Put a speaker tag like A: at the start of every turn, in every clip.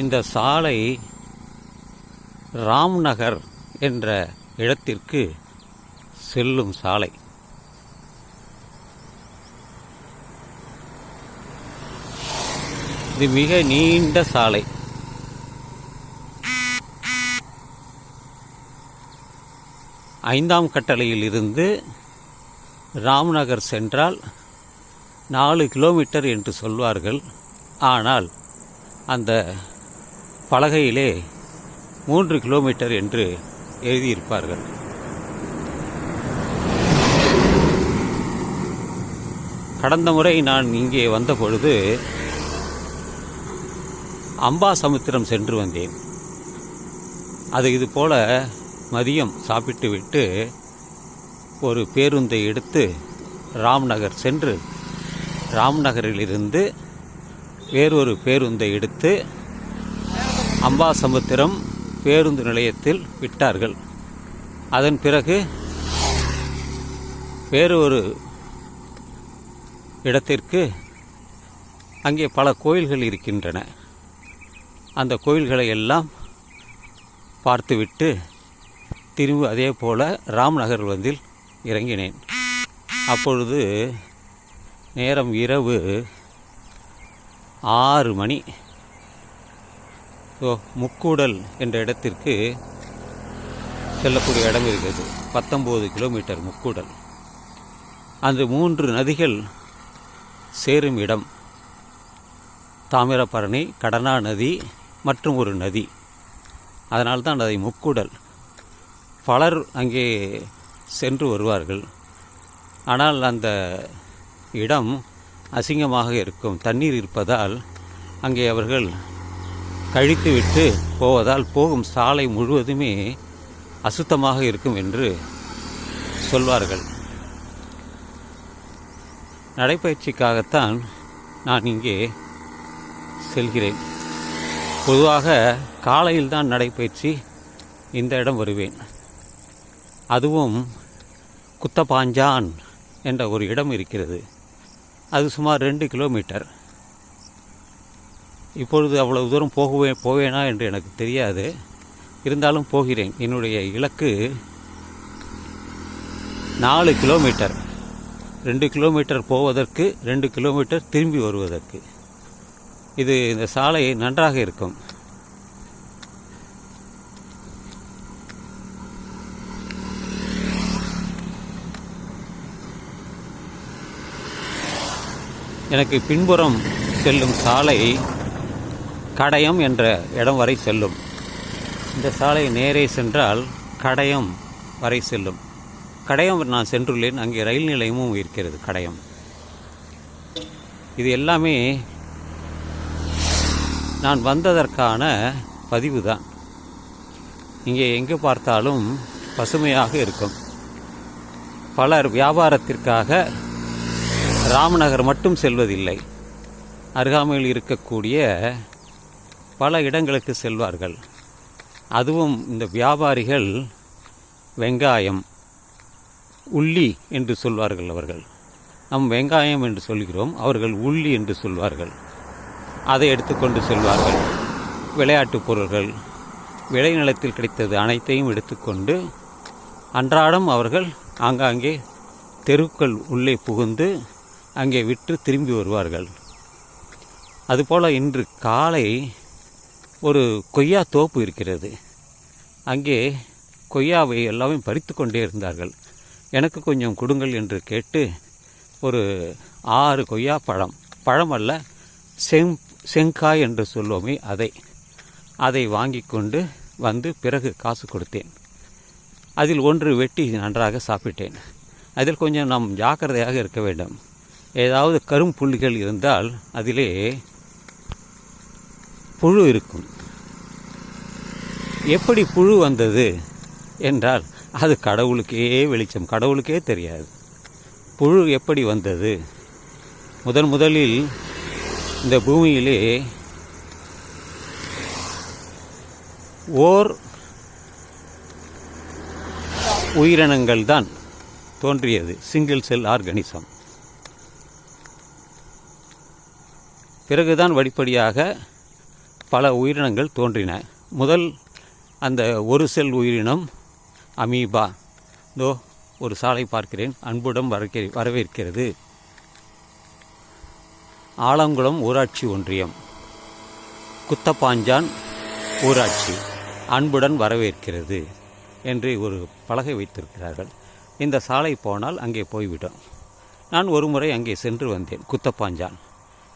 A: இந்த சாலை ராம்நகர் என்ற இடத்திற்கு செல்லும் சாலை. இது மிக நீண்ட சாலை. ஐந்தாம் கட்டளையில் இருந்து ராம்நகர் சென்றால் நாலு கிலோமீட்டர் என்று சொல்வார்கள். ஆனால் அந்த பலகையிலே மூன்று கிலோமீட்டர் என்று எழுதியிருப்பார்கள். கடந்த முறை நான் இங்கே வந்த பொழுது அம்பாசமுத்திரம் சென்று வந்தேன். அது இது போல மதியம் சாப்பிட்டு விட்டு ஒரு பேருந்தை எடுத்து ராம்நகர் சென்று ராம்நகரிலிருந்து வேறொரு பேருந்தை எடுத்து அம்பாசமுத்திரம் பேருந்து நிலையத்தில் விட்டார்கள். அதன் பிறகு வேறொரு இடத்திற்கு அங்கே பல கோயில்கள் இருக்கின்றன. அந்த கோயில்களை எல்லாம் பார்த்துவிட்டு திரும்பி அதே போல் ராம்நகர் வந்தில் இறங்கினேன். அப்பொழுது நேரம் இரவு ஆறு மணி. ஸோ முக்கூடல் என்ற இடத்திற்கு செல்லக்கூடிய இடம் இருக்கிறது. பத்தொம்போது கிலோமீட்டர் முக்கூடல். அந்த மூன்று நதிகள் சேரும் இடம். தாமிரபரணி கடனா நதி மற்றும் ஒரு நதி. அதனால்தான் அதை முக்கூடல். பலர் அங்கே சென்று வருவார்கள். ஆனால் அந்த இடம் அசிங்கமாக இருக்கும். தண்ணீர் இருப்பதால் அங்கே அவர்கள் கழித்துவிட்டு போவதால் போகும் சாலை முழுவதுமே அசுத்தமாக இருக்கும் என்று சொல்வார்கள். நடைப்பயிற்சிக்காகத்தான் நான் இங்கே செல்கிறேன். பொதுவாக காலையில் தான் நடைப்பயிற்சி இந்த இடம் வருவேன். அதுவும் குத்தபாஞ்சான் என்ற ஒரு இடம் இருக்கிறது. அது சுமார் ரெண்டு கிலோமீட்டர். இப்பொழுது அவ்வளவு தூரம் போகவே போவேனா என்று எனக்கு தெரியாது. இருந்தாலும் போகிறேன். என்னுடைய இலக்கு நாலு கிலோமீட்டர். ரெண்டு கிலோமீட்டர் போவதற்கு ரெண்டு கிலோமீட்டர் திரும்பி வருவதற்கு. இது இந்த சாலை நன்றாக இருக்கும். எனக்கு பின்புறம் செல்லும் சாலை கடையம் என்ற இடம் வரை செல்லும். இந்த சாலை நேரே சென்றால் கடையம் வரை செல்லும். கடையம் நான் சென்றுள்ளேன். அங்கே ரயில் நிலையமும் இருக்கிறது கடையம். இது எல்லாமே நான் வந்ததற்கான பதிவு தான். இங்கே எங்கே பார்த்தாலும் பசுமையாக இருக்கும். பலர் வியாபாரத்திற்காக ராமநகர் மட்டும் செல்வதில்லை. அருகாமையில் இருக்கக்கூடிய பல இடங்களுக்கு செல்வார்கள். அதுவும் இந்த வியாபாரிகள் வெங்காயம் உள்ளி என்று சொல்வார்கள் அவர்கள். நம் வெங்காயம் என்று சொல்கிறோம் அவர்கள் உள்ளி என்று சொல்வார்கள். அதை எடுத்துக்கொண்டு செல்வார்கள். விளையாட்டுப் பொருள்கள் விளைநிலத்தில் கிடைத்தது அனைத்தையும் எடுத்துக்கொண்டு அன்றாடம் அவர்கள் ஆங்காங்கே தெருக்கள் உள்ளே புகுந்து அங்கே விற்று திரும்பி வருவார்கள். அதுபோல் இன்று காலை ஒரு கொய்யா தோப்பு இருக்கிறது. அங்கே கொய்யாவை எல்லாமே பறித்து கொண்டே இருந்தார்கள். எனக்கு கொஞ்சம் கொடுங்கள் என்று கேட்டு ஒரு ஆறு கொய்யா பழம் பழம் அல்ல செங் செங்காய் என்று சொல்லுவோமே அதை அதை வாங்கி கொண்டு வந்து பிறகு காசு கொடுத்தேன். அதில் ஒன்று வெட்டி நன்றாக சாப்பிட்டேன். அதில் கொஞ்சம் நாம் ஜாக்கிரதையாக இருக்க வேண்டும். ஏதாவது கரும்புள்ளிகள் இருந்தால் அதிலே புழு இருக்கும். எப்படி புழு வந்தது என்றால் அது கடவுளுக்கே வெளிச்சம். கடவுளுக்கே தெரியாது. புழு எப்படி வந்தது? முதன் முதலில் இந்த பூமியிலே ஓர் உயிரினங்கள் தான் தோன்றியது. சிங்கிள் செல் ஆர்கனிசம் பிறகுதான் வடிப்படியாக பல உயிரினங்கள் தோன்றின. முதல் அந்த ஒரு செல் உயிரினம் அமீபா. இதோ ஒரு சாலை பார்க்கிறேன். அன்புடன் வரக்க வரவேற்கிறது. ஆலங்குளம் ஊராட்சி ஒன்றியம். குத்தப்பாஞ்சான் ஊராட்சி. அன்புடன் வரவேற்கிறது என்று ஒரு பலகை வைத்திருக்கிறார்கள். இந்த சாலை போனால் அங்கே போய்விடும். நான் ஒரு முறை அங்கே சென்று வந்தேன் குத்தப்பாஞ்சான்.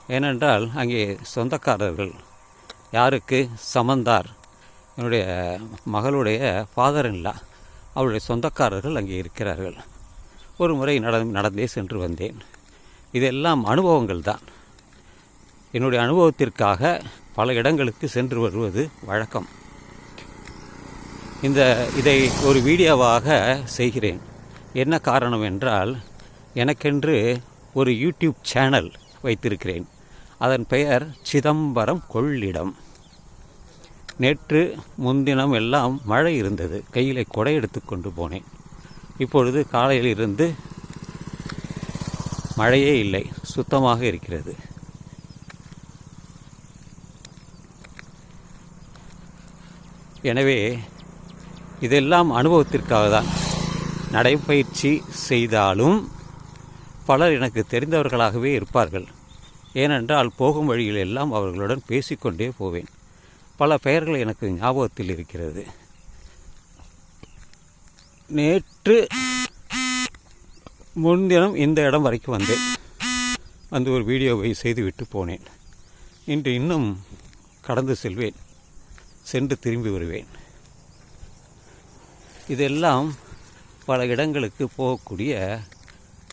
A: ஏனென்றால் அங்கே சொந்தக்காரர்கள் யாருக்கு? சமந்தார். என்னுடைய மகளுடைய ஃபாதர் இல்லா அவருடைய சொந்தக்காரர்கள் அங்கே இருக்கிறார்கள். ஒரு முறை நட நடந்தே சென்று வந்தேன். இதெல்லாம் அனுபவங்கள் தான் என்னுடைய அனுபவத்திற்காக பல இடங்களுக்கு சென்று வருவது வழக்கம். இந்த இதை ஒரு வீடியோவாக செய்கிறேன். என்ன காரணம் என்றால் எனக்கென்று ஒரு யூடியூப் சேனல் வைத்திருக்கிறேன். அதன் பெயர் சிதம்பரம் கொள்ளிடம். நேற்று முன்தினம் எல்லாம் மழை இருந்தது. கையில் கொடை எடுத்துக்கொண்டு போனேன். இப்பொழுது காலையில் இருந்து மழையே இல்லை. சுத்தமாக இருக்கிறது. எனவே இதெல்லாம் அனுபவத்திற்காக தான் நடைப்பயிற்சி செய்தாலும் பலர் எனக்கு தெரிந்தவர்களாகவே இருப்பார்கள். ஏனென்றால் போகும் வழியில் எல்லாம் அவர்களுடன் பேசிக்கொண்டே போவேன். பல பெயர்கள் எனக்கு ஞாபகத்தில் இருக்கிறது. நேற்று முன்தினம் இந்த இடம் வரைக்கும் வந்தேன். வந்து ஒரு வீடியோவை செய்துவிட்டு போனேன். இன்று இன்னும் கடந்து செல்வேன். சென்று திரும்பி வருவேன். இதெல்லாம் பல இடங்களுக்கு போகக்கூடிய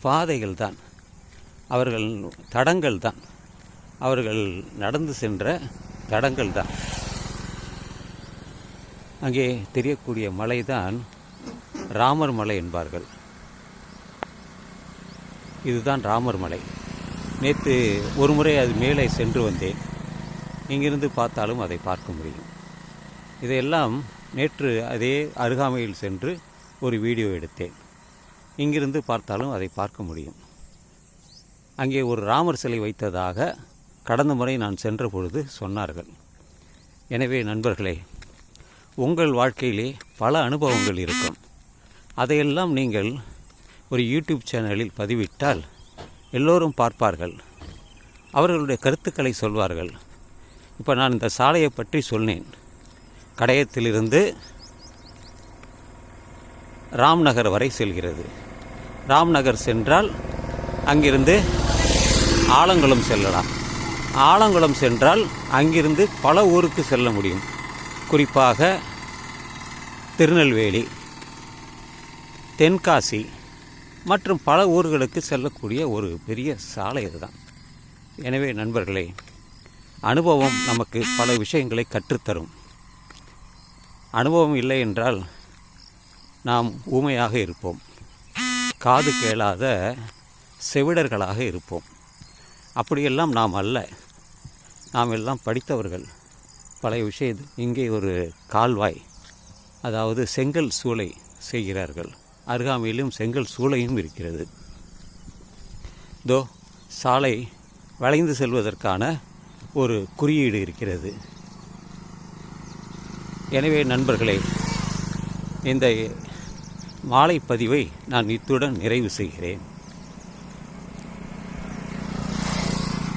A: பாதைகள் தான் அவர்கள் தடங்கள் தான் அவர்கள் நடந்து சென்ற தடங்கள் தான் அங்கே தெரியக்கூடிய மலைதான் ராமர் மலை என்பார்கள். இதுதான் ராமர் மலை. நேற்று ஒரு முறை அது மேலே சென்று வந்தேன். இங்கிருந்து பார்த்தாலும் அதை பார்க்க முடியும். இதையெல்லாம் நேற்று அதே அருகாமையில் சென்று ஒரு வீடியோ எடுத்தேன். இங்கிருந்து பார்த்தாலும் அதை பார்க்க முடியும். அங்கே ஒரு ராமர் சிலை வைத்ததாக கடந்த முறை நான் சென்ற பொழுது சொன்னார்கள். எனவே நண்பர்களே உங்கள் வாழ்க்கையிலே பல அனுபவங்கள் இருக்கும். அதையெல்லாம் நீங்கள் ஒரு யூடியூப் சேனலில் பதிவிட்டால் எல்லோரும் பார்ப்பார்கள். அவர்களுடைய கருத்துக்களை சொல்வார்கள். இப்போ நான் இந்த சாலையை பற்றி சொன்னேன். கடையத்திலிருந்து ராம்நகர் வரை செல்கிறது. ராம்நகர் சென்றால் அங்கிருந்து ஆலங்குளம் செல்லலாம். ஆலங்குளம் சென்றால் அங்கிருந்து பல ஊருக்கு செல்ல முடியும். குறிப்பாக திருநெல்வேலி தென்காசி மற்றும் பல ஊர்களுக்கு செல்லக்கூடிய ஒரு பெரிய சாலை இதுதான். எனவே நண்பர்களே அனுபவம் நமக்கு பல விஷயங்களை கற்றுத்தரும். அனுபவம் இல்லை என்றால் நாம் ஊமையாக இருப்போம். காது கேளாத செவிடர்களாக இருப்போம். அப்படியெல்லாம் நாம் அல்ல. நாம் எல்லாம் படித்தவர்கள். பழைய விஷயம் இங்கே ஒரு கால்வாய். அதாவது செங்கல் சூளை செய்கிறார்கள். அருகாமையிலும் செங்கல் சூளையும் இருக்கிறது. தோ சாலை வளைந்து செல்வதற்கான ஒரு குறியீடு இருக்கிறது. எனவே நண்பர்களே இந்த மாலை பதிவை நான் இத்துடன் நிறைவு செய்கிறேன்.